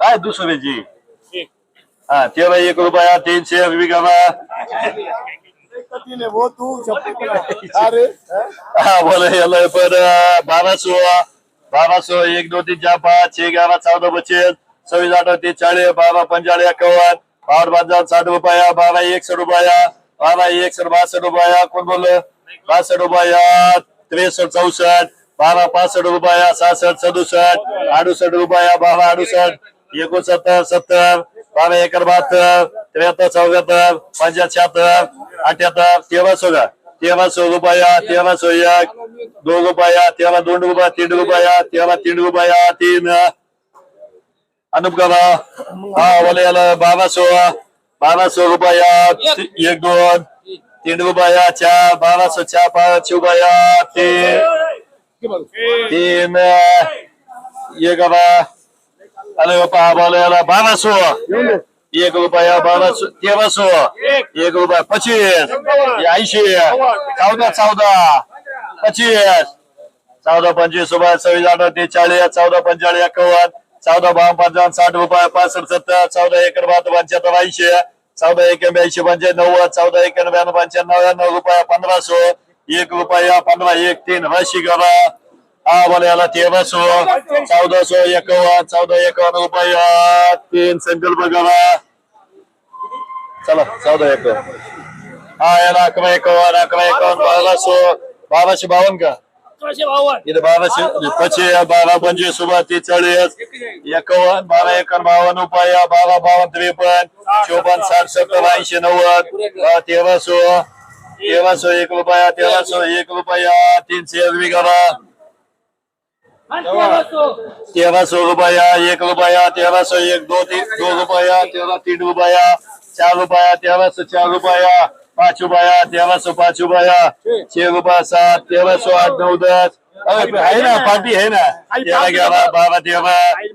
काय दुसऱ्याची हा तेरा एक रुपया तीनशे विघावा वो तू अरे. हा बोला याला पर बाराशो बाराशो एक दोन तीन चार पाच छे ग्यारह चौदा पच्चीस सव्वीस आठ तीस चाळीस बारा पंचाळीस एकावन्न बारा पंचावन्न साठ रुपया बारा एकसठ रुपया बारा एकसठ बासष्ट रुपया कोण बोललं? बासष्ट रुपया त्रेसष्ट चौसष्ट बारा पासष्ट रुपया सहासष्ट सदुसष्ट अडुसष्ट रुपया बारा अडुसष्ट एकोणसत्तर सत्तर बारा एकर बहात्तर त्र्याहत्तर चौऱ्याहत्तर पंच्याहत्तर अठ्याहत्तर सोळा. का सो रुपया तेराशे एक दोन रुपया तेव्हा दोन रुपया तीन रुपया तेरा तीन रुपया तीन. अनुप करा हा बोले याला बारा सो रुपया एक दोन तीन रुपया चार बाराशे चार पाच रुपया तीन. तीन. एक करा अरे बापा बोले याला बाराशे एक रुपया बाराशे तेराशे. एक रुपया पच्चीस ऐंशी. चौदा चौदा. पच्चीस चौदा पंचवीस रुपये सव्वीस आठ ते चाळीस चौदा पंचाळीस एकावन्न चौदा बावन पंचावन्न साठ रुपये पासष्ट सत्तर. चौदा एकर बहात्तर पंच्याहत्तर ऐंशी. चौदा एक ब्याऐंशी पंच्याण्णव. नव्वद चौदा एक ब्याण्णव पंच्याण्णव नव्याण्णव रुपया पंधराशे. एक रुपया पंधरा एक तीन. राशी करा. हा याला तेराशे चौदाशे एकावन्न चौदा एकावन्न रुपया तीन संकल्प करा चला चौदा एकावन्न. हा याला अकरा एकावन्न अकरा एकावन्न बाराशे बाराशे बावन्न का? इथे बाराशे पच्चीस बारा पंचवीस सुबह तीस चाळीस एकावन्न बारा एकावन्न बावन्न रुपया बारा बावन्न त्रेपन्न चोपन्न साठ सत्तर ऐंशी नव्वद तेराशे तेराशे एक रुपया तेराशे एक रुपया तीनशे करा तेराशे रुपया एक रुपया सो एक दो तीन दो रुपया तेरा तीन रुपया चार रुपया तेराशे चार रुपया पाच रुपया सो पाच रुपया छह रुपया सात तेराशे आठ नऊ दस. आहे ना पार्टी आहे ना. तेरा ग्यारह बारा तेरा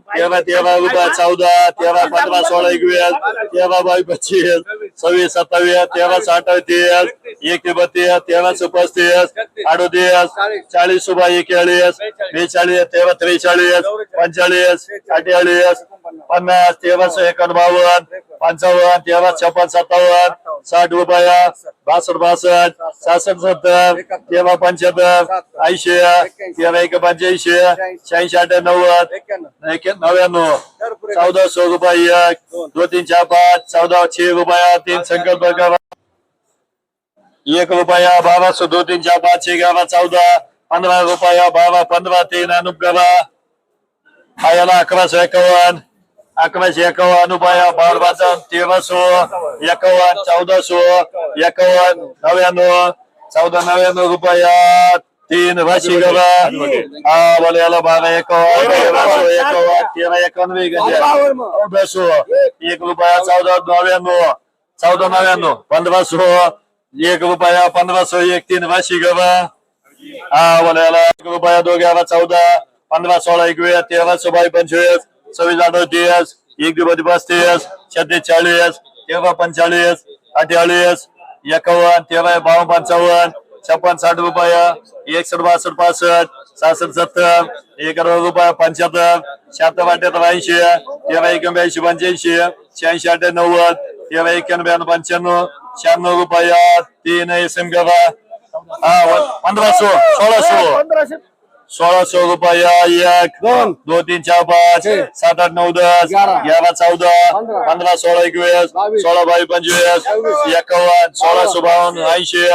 तेरा तेरा रुपया चौदा तेरा पंधरा सोळा एकवीस तेरा बावीस पच्चीस सव्वीस सत्तावीस तेराशे अठ्ठावीस एक बत्तीस तेराशे पस्तीस अडोतीस चाळीस रुपये एकेचाळीस बेचाळीस तेरा त्रेचाळीस पंचाळीस अठ्ठेचाळीस पन्नास तेराशे एकावन्न बावन्न पंचावन्न तेरा छप्पन सत्तावन्न साठ रुपया बासष्ट बासष्ट सहासष्ट सत्तर तेरा पंच्याहत्तर ऐंशी तेरा एक पंच्याऐंशी शहाऐंशी अठ्ठ्याण्णव नव्वद एक- नव्याण्णव चौदाशे रुपये एक दोन तीन चार पाच चौदा छे रुपया तीन संकल्प करा. एक रुपया बाराशे दो तीन चार पाच छे ग्यारह चौदा पंधरा रुपया बारा पंधरा तीन अनुप करा. हा याला एकावन्न अकराशे एकावन्न रुपया बारा बारा तेराशे एकावन्न चौदाशे एकावन्न नव्याण्णव चौदा नव्याण्णव रुपया तीन राशी करा हा बोले याला बारा एकावन्न तेरा एकावन्न वेगळे चौदाशे एक रुपया चौदा नव्याण्णव चौदा नव्याण्णव पंधराशे एक रुपया पंधराशे एक तीन राशी करा हा बोले याला एक रुपया दो ग्यारह चौदा पंधरा सोळा एकवीस तेराशे बाई पंचवीस सव्वीस अडतीस एक पस्तीस छत्तीस चाळीस तेरा पंचाळीस अठ्ठेचाळीस एकावन्न तेरा बावन्न पंचावन्न छप्पन साठ रुपया एकसठ बासष्ट पासष्ट सहासष्ट सत्तर एक रुपया पंच्याहत्तर शहात्तर अठ्याहत्तर ऐंशी तेरा एकोणऐंशी पंच्याऐंशी शहाऐंशी अठ्ठ्या नव्वद तेरा एक्क्याण्णव पंच्याण्णव शहाण्णव रुपया तीन एस एम करा हा पंधराशे सोळाशे सोळाशे रुपया एक. दोन. दोन तीन चार पाच. सात आठ नऊ दस. ग्यारा. चौदा. पंधरा. सोळा एकवीस. सोळा बावीस पंचवीस. एकावन्न सोळाशे बावन्न ऐंशी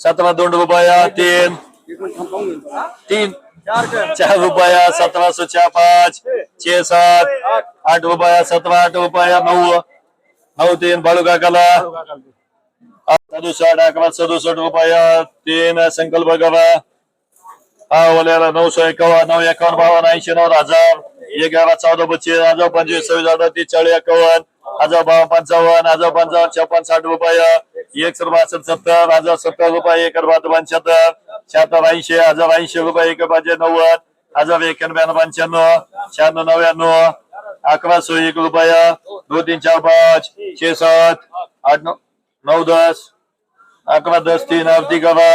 सतरा दोन रुपया तीन. तीन. चार रुपया सतराशे चार पाच. छे सात आठ रुपया सतरा आठ रुपया नऊ. नऊ तीन. बाळू काकाला. सदुसष्ट अकरा सदुसष्ट रुपया तीन संकल्प करा हा ओल्याला नऊशे एकावन्न नऊ एकावन्न बावन्न ऐंशी नऊ हजार. एगारा चौदा पच्चीस हजार पंचवीस सव्वीस हजार तीस चाळीस एकावन्न हजार बावन्न पंचावन्न हजार पंचावन्न छप्पन साठ रुपया. एकशे बासष्ट सत्तर हजार सत्तर रुपये एकर बहात्तर पंच्याहत्तर शहात्तर ऐंशी हजार ऐंशी रुपये एक पाचशे नव्वद हजार एक्याण्णव पंच्याण्णव शहाण्णव नव्याण्णव अकराशे एक रुपया दोन तीन चार पाच छे सात आठ नऊ नऊ दस अकरा दस तीन अवधी करा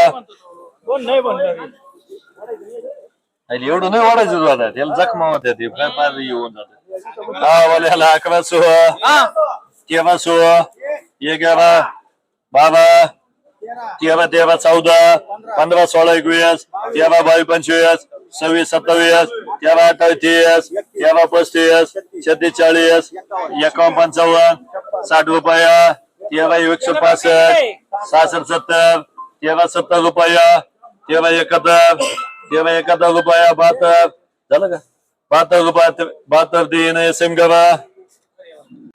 आणि एवढं नाही वाढायचं दादा त्याला जखमा होत्या ते. फार फार येऊन जात. हा वाल्याला अकरा सोळा. तेरा सोळा. एगारा बारा. तेरा तेरा चौदा. पंधरा सोळा एकवीस. तेरा बावीस पंचवीस. सव्वीस सत्तावीस. तेरा अठ्ठावीस तेरा पस्तीस. छत्तीस चाळीस. एकावन्न पंचावन्न. साठ रुपया. तेरा एकशे पासष्ट सहासष्ट सत्तर तेरा सत्तर रुपया तेरा एकाहत्तर तेरा एकाहत्तर रुपया बहात्तर. झालं का? बहात्तर रुपया बहात्तर तीन सेम करा.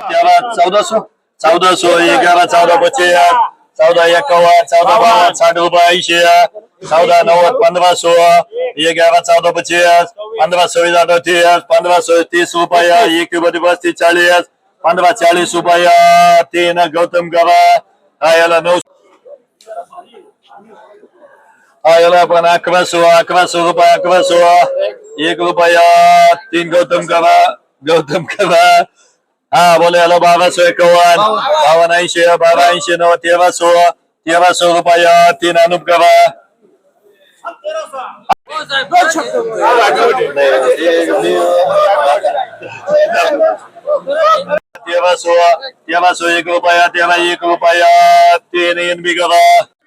तेरा चौदा सो चौदा सो एगारा चौदा पच्चीस चौदा एकावन्न चौदा बावन्न साठ रुपये ऐंशी चौदा नव्वद पंधरा सोळा एगारा चौदा पच्चीस पंधरा सव्वीस अठ्ठीस पंधरा सव्वीस तीस रुपया एक मध्ये पस्तीस चाळीस पंधरा चाळीस रुपया तीन गौतम गवा हा याला नऊ हा याला पण अकरा सोळा अकरा सो रुपये अकरा सोळा एक रुपया तीन गौतम गवा गौतम गवा. हा बोले हॅलो सो एकावन्न बावन्न ऐंशी बारा ऐंशी नऊ तेरा सो तेरा सो रुपया तीन अनुप करा तेरा सोळा तेरा सो एक रुपया त्याला एक रुपया तीन एन बी करा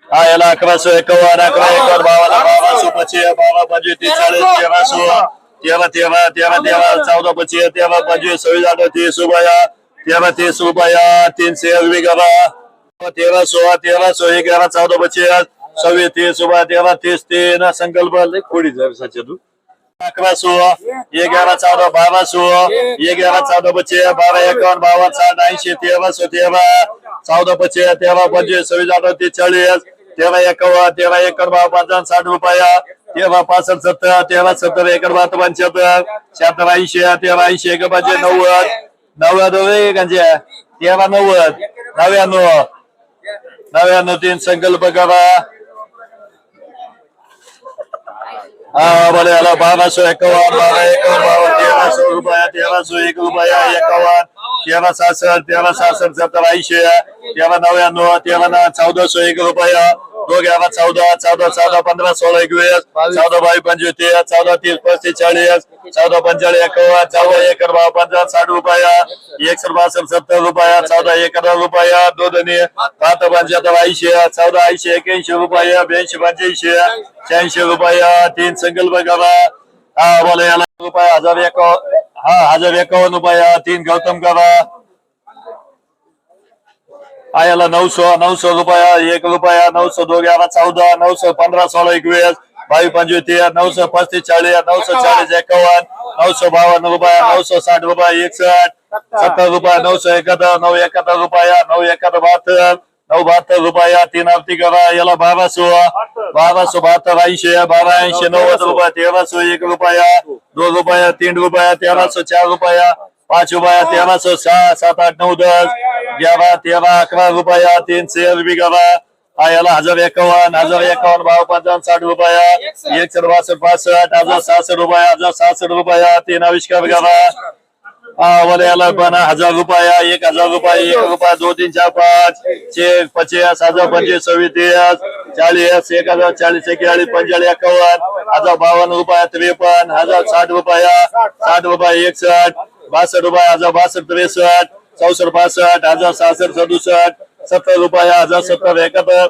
हा याला अकरा सो एकावन्न अकरा एकावन्न बावन्न बारा सो पच्चीस बारा पंचवीस तीस चाळीस तेरा सोळा तेरा तेरा तेरा तेरा चौदा पच्चीस तेरा पंचवीस सव्वीस आठ तीस रुपया तेरा तीस रुपया तीनशे अरबी करा तेरा सोळा तेरा सो एगारा चौदा पच्चीस सव्वीस तीस रुपया तेरा तीस तीन संकल्प खोडी जाय सच्चा तू. अकरा सोळा एगारा चौदा बारा सोळा एगारा चौदा पच्चीस बारा एकावन्न बावन्न साठ ऐंशी तेरा सो तेरा चौदा पच्चीस तेरा पंचवीस सव्वीस अठ्ठीस चाळीस तेरा एकावन्न तेरा एकर बाबा पंचावन्न साठ रुपया तेरा पासष्ट सत्तर तेरा सत्तर एकर बात पंच्याहत्तर शहात्तर ऐंशी तेरा ऐंशी एक पाचशे नव्वद नव्वद होय म्हणजे तेरा नव्वद नव्याण्णव नव्याण्णव तीन संकल्प करा. हा बोले हॅलो बाराशे एकावन्न बारा एकावन्न बावन्न तेराशे रुपया तेराशे एक रुपया एकावन्न तेरा सहासष्ट तेरा सहासष्ट सत्तर ऐंशी तेरा नव्याण्णव तेरा नऊ चौदाशे एक रुपया. दोघ दोघ्याला चौदा चौदा चौदा पंधरा सोळा एकवीस. चौदा बावीस पंचवीस चौदा तीस पस्तीस चाळीस. चौदा पंचाळीस एकावन्न चौदा एक भाव पंचावन्न साठ रुपया. एकशे बासष्ट सत्तर रुपया. चौदा एक रुपया. दोन पाच पंच्याहत्तर ऐंशी चौदा ऐंशी एक्याऐंशी रुपया. ब्याऐंशी पंच्याऐंशी शहाऐंशी रुपया. तीन संकल्प करा. हा बोला याला. रुपया हजार एक. हा हजार एकावन्न रुपया तीन गौतम करा हा याला नऊशे नऊशे रुपया एक रुपया नऊशे दोन ग्यारा चौदा नऊशे पंधरा सोळा एकवीस. बावीस पंचवीस तेरा नऊशे पस्तीस चाळीस नऊशे चाळीस एकावन्न. नऊशे बावन्न रुपया नऊशे साठ रुपया एकसष्ट. सत्तर रुपया नऊशे एकाहत्तर नऊ एकाहत्तर रुपया नऊ एकाहत्तर बहात्तर. नऊ बहात्तर रुपया तीन आरती करा याला बारा सोळा सो बहात्तर ऐंशी बारा ऐंशी नव्वद रुपया तेराशे एक रुपया. दोन रुपया तीन रुपया तेराशे चार रुपया. पाच रुपया तेराशे सहा सात आठ नऊ दस. ग्यारा तेरा अकरा रुपया तीनशे अरबी करा. हा याला हजार एकावन्न हजार एकावन्न भाव पंचावन्न साठ रुपया. एकशे बासष्ट पासष्ट हजार सहासष्ट रुपया हजार सहासष्ट रुपया. तीन आविष्कार करा. हा पण हजार रुपया एक हजार रुपया एक रुपया दोन तीन चार पाच छे पचास हजार पंचवीस सव्वीस चाळीस एक हजार चाळीस एकेचाळीस पंचेचाळीस एकावन्न हजार बावन्न रुपया त्रेपन्न हजार साठ रुपया साठ रुपया एकसठ बासष्ट रुपया हजार बासष्ट त्रेसष्ट चौसष्ट पासष्ट हजार सहासष्ट सदुसष्ट सत्तर रुपया हजार सत्तर एकाहत्तर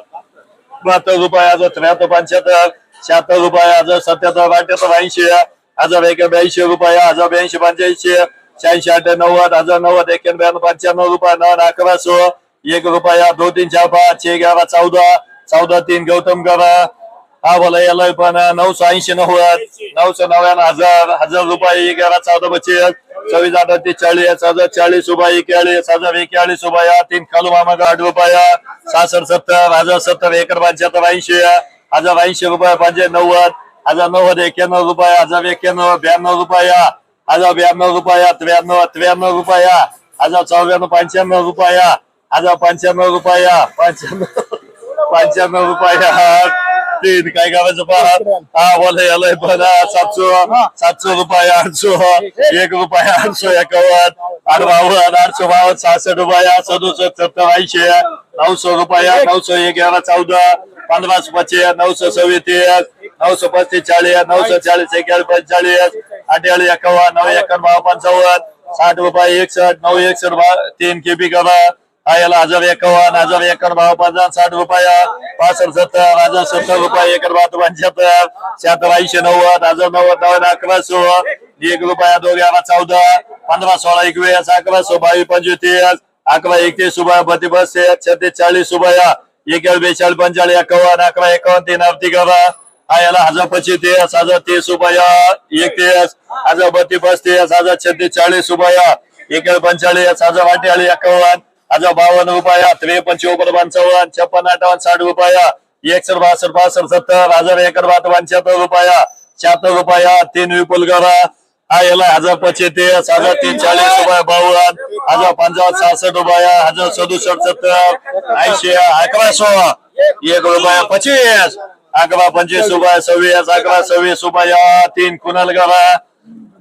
बहात्तर रुपया हजार त्र्याहत्तर पंच्याहत्तर शहात्तर रुपया हजार सत्याहत्तर अठ्याहत्तर ऐंशी हजार एक ब्याऐंशी रुपया हजार ब्याऐंशी पंच्याऐंशी शहाऐंशी आठ नव्वद हजार नव्वद एक्याण्णव पंच्याण्णव रुपया नऊ अकरा सो एक रुपया दोन तीन चार पाच छे ग्यारा चौदा चौदा तीन गौतम करा हा बोला याला पण नऊशे ऐंशी नव्वद नऊशे नव्याण्णव हजार हजार रुपये ग्यारा चौदा पच्चीस चोवीस अठ्ठीस चाळीस हजार चाळीस रुपये एकेचाळीस हजार एकेचाळीस रुपया तीन खालू मामा आठ रुपया सहासष्ट सत्तर हजार सत्तर एकर पंच्याहत्तर ऐंशी हजार ऐंशी रुपये पाचशे नव्वद हजार नव्वद एक्याण्णव रुपया हजार एक्याण्णव ब्याण्णव रुपया हजार ब्याण्णव रुपया त्र्याण्णव त्र्याण्णव रुपया. हजार चौऱ्याण्णव पंच्याण्णव रुपया. हजार पंच्याण्णव रुपया. पंच्याण्णव पंच्याण्णव रुपया. तीन काय करायचं पहा हा बोला याला पण सातशे सातशे रुपया आठशे. एक रुपया आठशे एकावन्न. आठ बावन्न आठशे बावन्न सहासष्ट रुपया. सदुसष्ट सत्तर ऐंशी. नऊशे रुपया नऊशे एक चौदा. पंधराशे पच्चीस नऊशे सव्वीस नऊशे पस्तीस चाळीस. नऊशे चाळीस एकेचाळीस पंचेचाळीस अठ्ठेचाळीस एकावन्न नऊ एकावन्न भाव पंचावन्न साठ रुपये एकसठ नऊ एकसठ भाव तीन केपी करा हा हजार एकावन्न हजार एकावन्न भाव पंचावन्न साठ रुपया पासष्ट सत्तर हजार सत्तर रुपये एकर भाव पंच्याहत्तर शहात्तर ऐंशी नव्वद हजार नव्वद नव्वद अकरा सो एक रुपया दोघे अकरा चौदा पंधरा सोळा एकवीस अकरा सो बावीस पंचवीस अकरा एकतीस रुपया बत्तीस छत्तीस चाळीस रुपया एक बेचाळीस पंचाळीस एकावन्न अकरा एकावन्न तीन आरती करा हा याला हजार पच्चीस हजार तीस रुपया एकतीस हजार बत्तीस पस्तीस हजार छत्तीस चाळीस रुपया एक पंचाळीस हजार अठ्ठेचाळीस एकावन्न हजार बावन्न रुपया त्रेपन्न चौपन्न पंचावन्न छप्पन अठ्ठावन्न साठ रुपया एकसष्ट बासष्ट बासष्ट सत्तर हजार एकर बात पंच्याहत्तर रुपया शहात्तर रुपया तीन विपुल करा हा याला हजार पच्चेतीस हजार तीन चाळीस रुपया बावन्न हजार पंचावन्न सहासष्ट रुपया हजार सदुसष्ट सत्तर ऐंशी अकरा सोळा एक रुपया पच्चीस अकरा पंचवीस रुपया सव्वीस अकरा सव्वीस सुभाया तीन कुणाल करा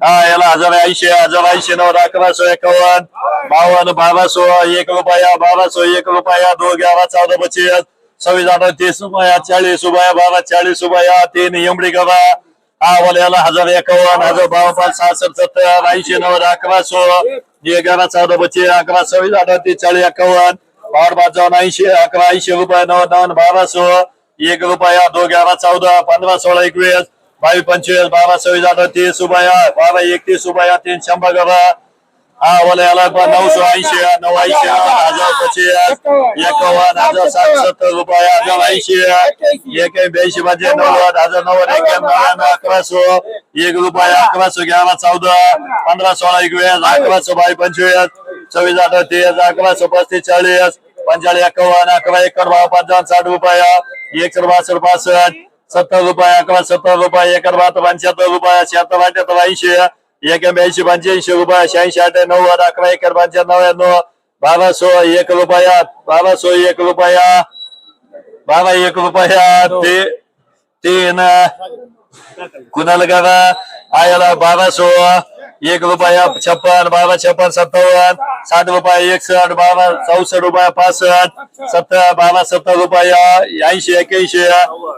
हा याला हजार ऐंशी हजार ऐंशी नऊ अकरा सो एकावन्न बावन्न बारासो एक रुपया बारासो एक रुपया दोन ग्यारा चौदा पच्चीस सव्वीस अठरा तीस रुपया चाळीस रुपया बारा चाळीस रुपया तीन एमडी करा हा वाला याला हजार एकावन्न हजार बावन्न सहासष्ट सत्तर ऐंशी नव्वद अकरा सो एगारा चौदा पच्चीस अकरा सव्वीस अठरा तीस चाळीस एकावन्न बारा जाऊन ऐंशी अकरा ऐंशी रुपया नव्वद नव्वद बारासो एक रुपया दो ग्यारा चौदा पंद्रह सोळा एकवीस बावीस पंचवीस बारा सव्वीस अडतीस तीस रुपया बारा एकतीस रुपया तीन शंभर करा हा वाला याला पण नऊशे ऐंशी नऊ ऐंशी हजार पच्चीस एकावन्न हजार सात सत्तर रुपया हजार ऐंशी एक ब्याऐंशी म्हणजे नव्वद हजार नव्वद एक्क्याण्णव नव्याण्णव अकराशे एक रुपया अकराशे ग्यारा चौदा पंधरा सोळा एकवीस अकराशे बावीस पंचवीस सव्वीस अठरा तीस अकराशे पस्तीस चाळीस पंचाळीस एकावन्न अकरा एकर भाव पंचावन्न साठ रुपया। एकशे बासष्ट पासष्ट सत्तर रुपये अकरा सत्तर रुपये एकर बहात्तर पंच्याहत्तर रुपये शहात्तर अठ्याहत्तर ऐंशी एक ब्याऐंशी पंच्याऐंशी रुपये शहाऐंशी आठ नव्वद अकरा एकर पंच्याण्णव नव्याण्णव सो एक रुपया बारा सो एक रुपया बारा एक रुपया ते तीन कुणाला गावा? आयाला बाराशे एक रुपया छप्पन बारा छप्पन सत्तावन्न साठ रुपया एकसठ बारा चौसष्ट रुपया पासष्ट सत्तर बारा सत्तर रुपया ऐंशी एक्याऐंशी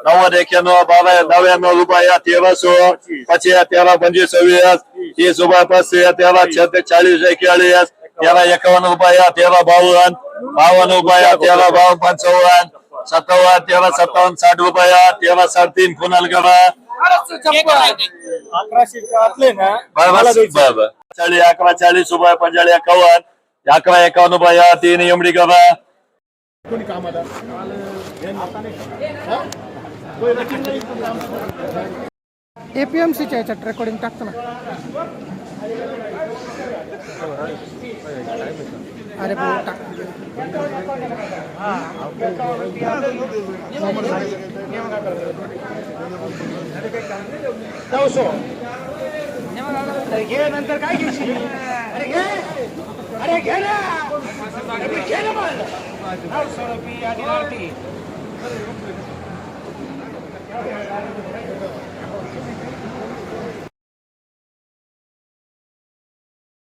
नव्वद एक्याण्णव बारा नव्याण्णव रुपया तेराशे पाचशे तेरा पंचवीस सव्वीस तीस रुपया पाचशे तेरा छत्तीस चाळीस एक्केचाळीस तेरा एकावन्न रुपया तेरा बावन्न बावन्न रुपया तेरा बावन्न पंचावन्न सत्तावन्न तेरा सत्तावन्न साठ रुपया तेरा साठ तीन कुणाल गावा? अकराशे आतले ना मला द्यायचे. बरोबर चाळीस अकरा चाळीस रुपये पंचाळीस एकावन्न. अकरा एकावन्न रुपया तीन एमडी करा कोणी कामाला. एपीएमसीच्या याच्यात रेकॉर्डिंग टाकतो ना. अरे भाऊ टाक. जाऊ सो अरे घे नंतर काय घेशील? अरे घे. अरे घे ना. घे ना मला रुपये आणि